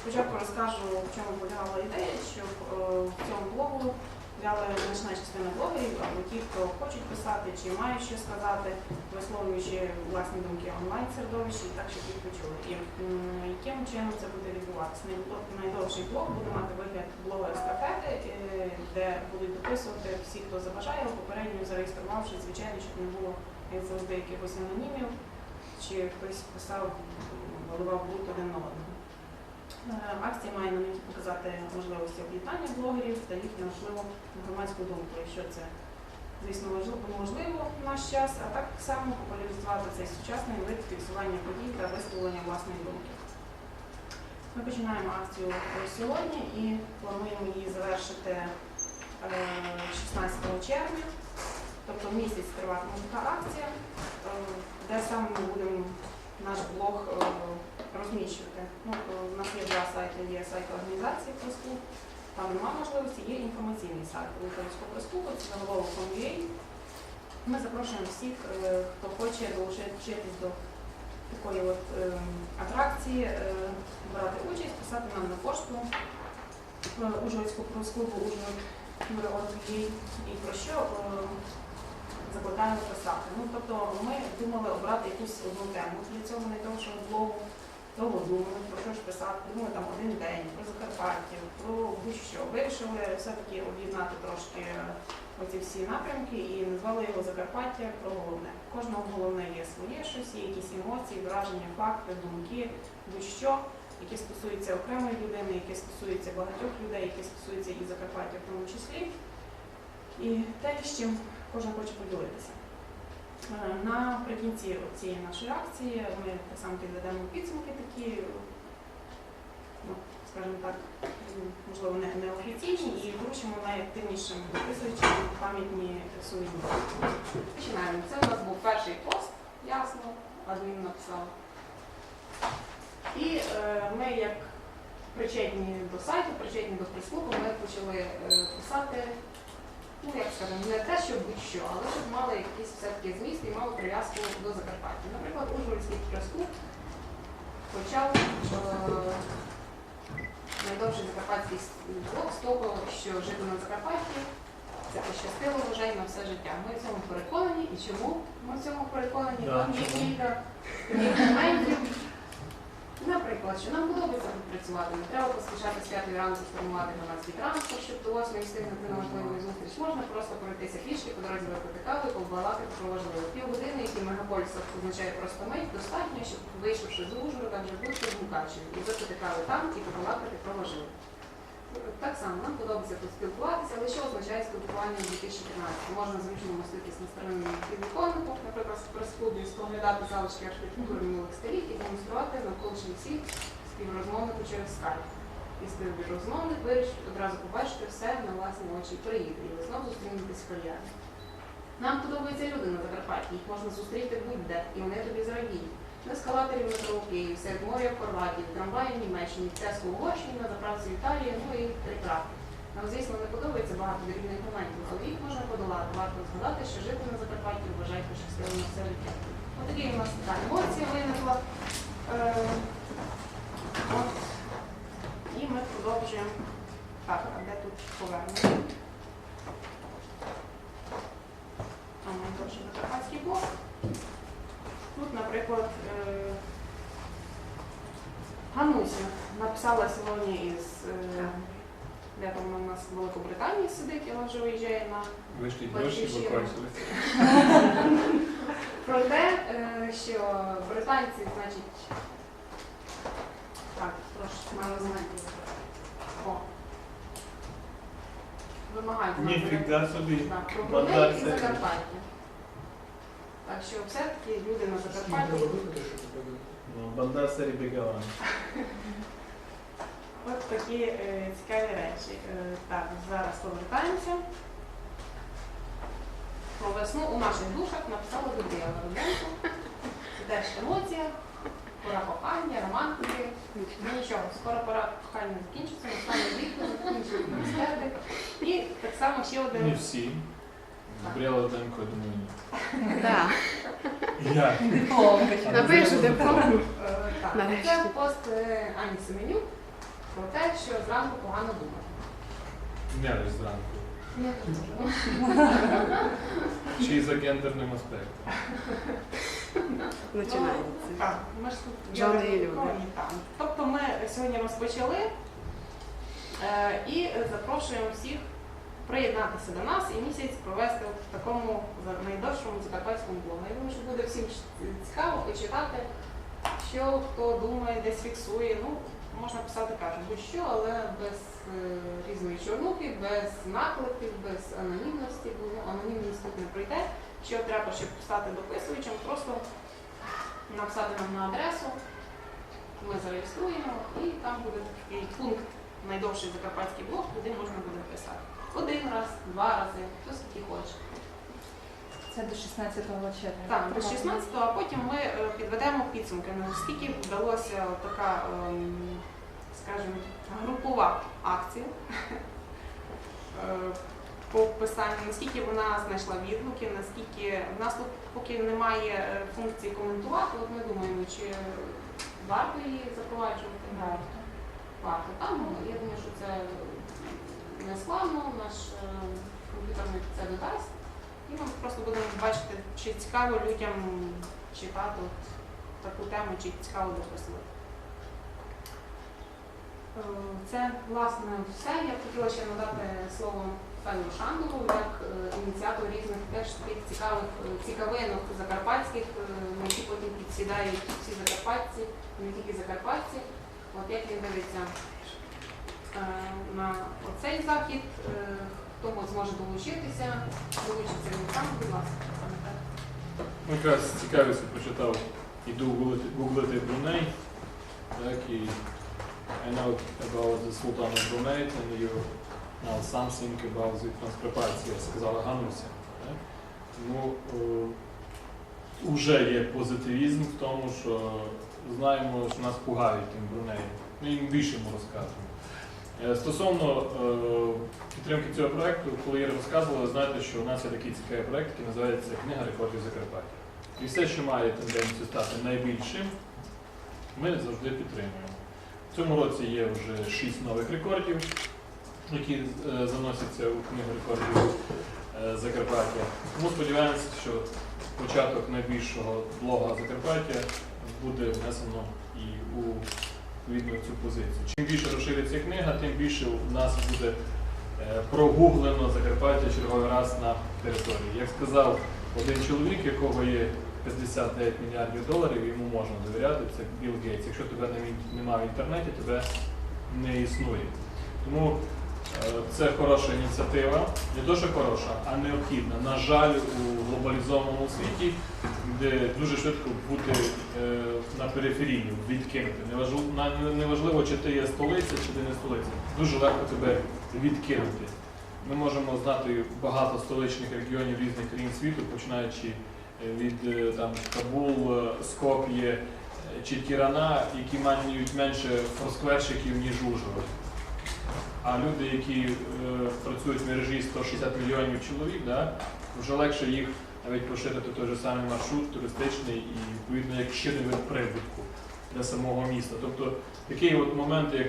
спочатку розкажу, в чому полягала ідея, що е, в цьому блогу взяли значна частина блогерів, або ті, хто хочуть писати, чи мають що сказати, висловлюючи власні думки онлайн середовищі, і так, щоб їх почули. І яким чином це буде відбуватися? Найдовший блог буде мати вигляд блога естафети, е, де будуть дописувати всі, хто забажає, попередньо зареєструвавшись, звичайно, щоб не було як завжди якихось анонімів, чи хтось писав, м, виливав один на одного. Е, Акція має на меті показати можливості об'єднання блогерів та їхню можливу громадську думку, якщо це, звісно, можливо в наш час, а так само популяризувати цей сучасний вид фіксування подій та висловлення власної думки. Ми починаємо акцію сьогодні і плануємо її завершити е, 16 червня. Тобто місяць триватиме така акція, е, де саме ми будемо наш блог розміщувати. Ну, е, у нас є два сайти, є сайт організації прес-клуб, там немає можливості, є інформаційний сайт Українського прес-клубу, це заголовок.com.ua. Ми запрошуємо всіх, е, хто хоче долучитись до такої от е, атракції, е, брати участь, писати нам на пошту е, Ужгородського прес-клубу Ужгород.org.ua і про що е, закликаємо писати. Ну, тобто ми думали обрати якусь одну тему для цього найдовшого блогу, довго думали, про що ж писати, думали там один день, про Закарпаття, про будь-що. Вирішили все-таки об'єднати трошки оці всі напрямки і назвали його Закарпаття про головне. Кожного головне є своє щось, є якісь емоції, враження, факти, думки, будь-що, які стосуються окремої людини, які стосуються багатьох людей, які стосуються і Закарпаття в тому числі. І те, з чим кожен хоче поділитися. Е, Наприкінці цієї нашої акції ми так само підведемо підсумки такі, ну, скажімо так, можливо, не, неофіційні і вручимо найактивнішим підписуючим пам'ятні сувеніри. Починаємо. Це у нас був перший пост, ясно, адмін написав. І е, ми, як причетні до сайту, причетні до прес-клубу, ми почали е, писати ну як скажемо, не те, що будь-що, але щоб мали якийсь все-таки зміст і мали прив'язку до Закарпаття. Наприклад, Ужгородський прес-клуб почав е, найдовший закарпатський блок з того, що жити на Закарпатті це пощастило вважаю на все життя. Ми в цьому переконані і чому ми в цьому переконані? Там є кілька моментів. Наприклад, що нам подобається тут працювати, не треба поспішати з п'ятої ранку сформувати громадський транспорт, щоб до 8 встигнути на можливу зустріч. Можна просто пройтися пішки, по дорозі випити каву і побалакати про важливе. Півгодини, які мегаполіс означає просто мить, достатньо, щоб вийшовши з Ужгорода, вже бути в Мукачеві і випити каву там і побалакати про важливе. Так само нам подобається тут спілкуватися, але що означає спілкування у 2014? Можна зручно моститись на стороні підвіконнику, наприклад, в прес-клубі, споглядати залишки архітектури минулих століть і демонструвати навколишніх всіх співрозмовнику через скайп. І співрозмовник вирішить одразу побачити все на власні очі приїде, і знову зустрінетесь в кальяні. Нам подобаються люди на Закарпатті, їх можна зустріти будь-де, і вони тобі зрадіють. На ескалаторі метро у серед моря в Хорватії, трамваї в Німеччині, Теску в Угорщині, на заправці в Італії, ну і прикрати. Нам, звісно, не подобається багато дрібних моментів, але їх можна подолати. Варто згадати, що жити на Закарпатті вважають пощастливим все життя. Ось такі у нас така емоція виникла. Е, от. І ми продовжуємо. Так, а де тут повернення? А ми теж Закарпатський блок. Тут, наприклад, е, Гануся сьогодні із е, де там вона у нас в Великобританії сидить, і вона вже виїжджає на використовуються. про те, е, що британці, значить, так, трошки маю знати. О. Вимагають нас Ніфіга собі. Так, про Бруней і це. Закарпаття. Так що все-таки люди на Закарпатті. Ну, Банда Сері Бегаван. От такі е, цікаві речі. Е, так, зараз повертаємося. Про весну у наших душах написала Людмила Руденко. Це теж емоція, пора кохання, романтики. Ну нічого, скоро пора кохання закінчиться, настане літо, закінчиться університети. І так само ще Не один. всі. Бріла Денко, думаю, ні. Да. Я. Напишу диплом. Е, так, Нарешті. Це пост е, Ані Семенюк. Про те, що зранку погано думати. Не лише зранку. Не дуже. Ще й за гендерним аспектом. Починається. Так, ми ж тут є люди. ну. Тобто ми сьогодні розпочали е, і запрошуємо всіх приєднатися до нас і місяць провести в такому за- найдовшому закарпатському блогу. Я думаю, що буде всім цікаво почитати, що хто думає, десь фіксує. Ну, можна писати кажуть, будь-що, але без е, різної чорнухи, без наклепів, без анонімності, бо анонімність тут не пройде. Що треба, щоб стати дописувачем, просто написати нам на адресу, ми зареєструємо і там буде такий пункт найдовший закарпатський блок, куди можна буде писати. Один раз, два рази, хто скільки хоче. Це до 16 червня. Так, до 16-го, а потім ми е, підведемо підсумки, наскільки вдалося така, ем, скажімо, групова акція е, по писанню, наскільки вона знайшла відгуки, наскільки в нас тут поки немає е, функції коментувати, от ми думаємо, чи варто її запроваджувати. Варто. Варто. Там, ну, я думаю, що це не складно, наш комп'ютерник це додасть. І ми просто будемо бачити, чи цікаво людям читати таку тему, чи цікаво дописувати. Е, Це, власне, все. Я хотіла ще надати слово Федору Шандову як е, ініціатору різних теж таких цікавих е, цікавинок закарпатських, на які потім підсідають всі закарпатці, не тільки закарпатці. От як він дивиться на оцей захід, хто зможе долучитися, долучиться він сам, будь ласка. якраз цікавість прочитав, іду гуглити, Бруней, так, і I know about the Sultan of Brunei, and you know something about the транскрипація, сказала Гануся. Так? Тому е, вже є позитивізм в тому, що знаємо, що нас пугають тим Брунеєм. Ми їм більше йому. Е, Стосовно е, підтримки цього проекту, коли я розказували, знаєте, що у нас є такий цікавий проект, який називається Книга рекордів Закарпаття. І все, що має тенденцію стати найбільшим, ми завжди підтримуємо. В цьому році є вже шість нових рекордів, які е, заносяться у книгу рекордів Закарпаття. Тому сподіваємося, що початок найбільшого блога Закарпаття буде внесено і у відповідно цю позицію. Чим більше розшириться книга, тим більше у нас буде е, прогуглено Закарпаття черговий раз на території. Як сказав один чоловік, якого є 59 мільярдів доларів, йому можна довіряти, це Білл Гейтс. Якщо тебе немає в інтернеті, тебе не існує. Тому це хороша ініціатива, не що хороша, а необхідна. На жаль, у глобалізованому світі, де дуже швидко бути е, на периферії, відкинути. Неважливо, чи ти є столиця, чи ти не столиця. Дуже легко тебе відкинути. Ми можемо знати багато столичних регіонів різних країн світу, починаючи е, від е, там, Кабул, Скоп'є чи Тірана, які мають менше форскверщиків, ніж Ужгород. А люди, які е, працюють в мережі 160 мільйонів чоловік, да, вже легше їх навіть поширити той же самий маршрут туристичний і відповідно як ще вид прибутку для самого міста. Тобто такий от момент, як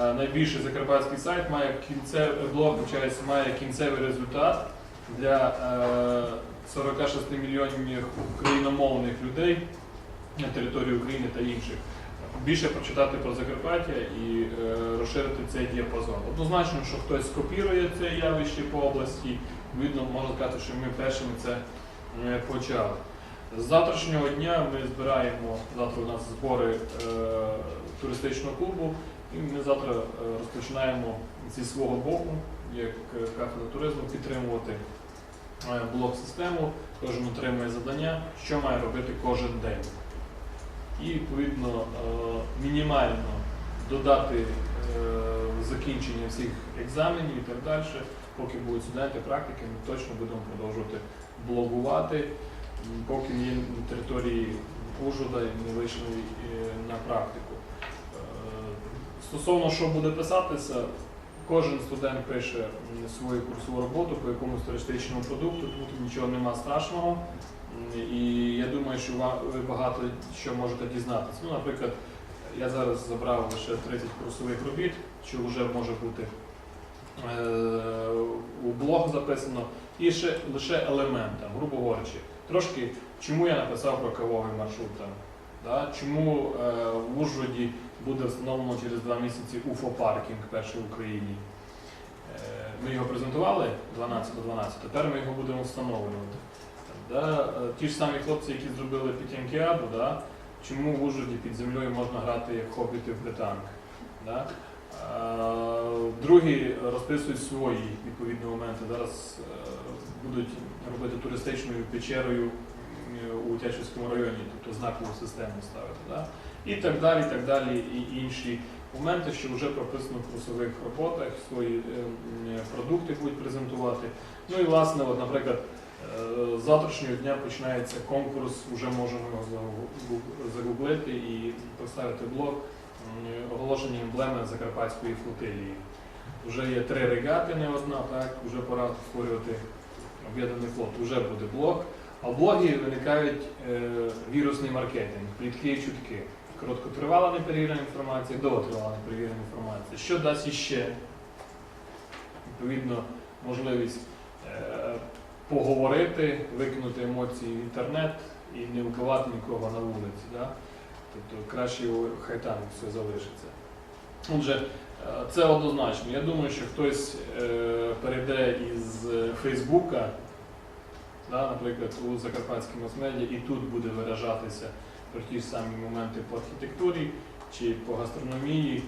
е, найбільший закарпатський сайт має кінцевий виходить, має кінцевий результат для е, 46 мільйонів україномовних людей на території України та інших. Більше прочитати про Закарпаття і е, розширити цей діапазон. Однозначно, що хтось скопірує це явище по області, видно, можна сказати, що ми першими це е, почали. З завтрашнього дня ми збираємо, завтра у нас збори е, туристичного клубу, і ми завтра е, розпочинаємо зі свого боку, як кафедра туризму, підтримувати блок-систему, кожен отримує завдання, що має робити кожен день. І відповідно е, мінімально додати е, закінчення всіх екзаменів і так далі. Поки будуть студенти практики, ми точно будемо продовжувати блогувати, поки є на території Ужгорода не вийшли е, на практику. Стосовно що буде писатися, кожен студент пише свою курсову роботу по якомусь туристичному продукту, тут нічого нема страшного. І я думаю, що ви багато що можете дізнатися. Ну, наприклад, Я зараз забрав лише 30 курсових робіт, що вже може бути е, у блог записано, і ще лише елементам, грубо говорячи. Трошки, чому я написав про кавовий маршрут да? чому е, в Ужгороді буде встановлено через два місяці УФО-паркінг перший в Україні. Е, Ми його презентували 12 до 12, тепер ми його будемо встановлювати. Да? е, Ті ж самі хлопці, які зробили Пітянкіаду, да? чому в Ужгороді під землею можна грати як хобіти в британк. Да? Е, Другі розписують свої відповідні моменти. Зараз е, будуть робити туристичною печерою у Тячівському районі, тобто знакову систему ставити. Да? І так далі, і так далі, і інші моменти, що вже прописано в курсових роботах, свої продукти будуть презентувати. Ну і власне, от, наприклад, з завтрашнього дня починається конкурс, вже можемо загуглити і поставити блог м, оголошення емблеми Закарпатської флотилії. Вже є три регати, не одна, так, вже пора створювати об'єднаний флот, вже буде блог. А в блогі виникають е, вірусний маркетинг, плітки і чутки. Короткотривала неперевірена інформація, довготривала неперевірена інформація. Що дасть іще відповідно можливість е, поговорити, викинути емоції в інтернет і не вбивати нікого на вулиці. Да? Тобто краще хай там все залишиться. Отже, е, це однозначно. Я думаю, що хтось е, перейде із е, Фейсбука, да, наприклад, у Закарпатській мас-медіа, і тут буде виражатися про ті ж самі моменти по архітектурі чи по гастрономії,